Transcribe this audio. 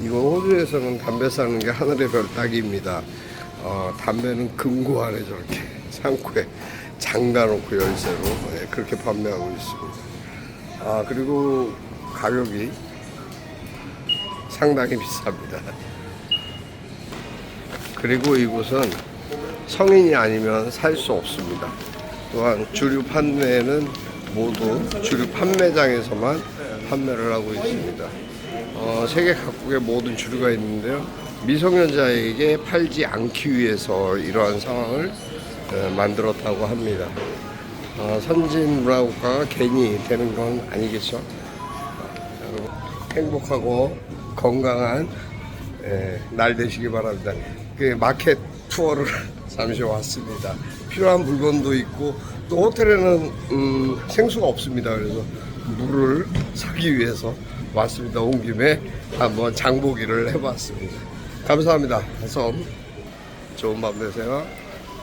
이거 호주에서는 담배 사는 게 하늘의 별 따기입니다. 어, 담배는 금고 안에 저렇게 창고에 장다놓고 열쇠로 예, 그렇게 판매하고 있습니다. 아 그리고 가격이 상당히 비쌉니다. 그리고 이곳은 성인이 아니면 살 수 없습니다. 또한 주류 판매는 모두 주류 판매장에서만 판매를 하고 있습니다. 어, 세계 각국의 모든 주류가 있는데요. 미성년자에게 팔지 않기 위해서 이러한 상황을 어, 만들었다고 합니다. 어, 선진 문화 국가가 괜히 되는 건 아니겠죠. 행복하고 건강한 예, 날 되시기 바랍니다. 그 마켓 투어를 잠시 왔습니다. 필요한 물건도 있고 또 호텔에는 음, 생수가 없습니다. 그래서 물을 사기 위해서 왔습니다. 온 김에 한번 장보기를 해봤습니다. 감사합니다. 섬 좋은 밤 되세요.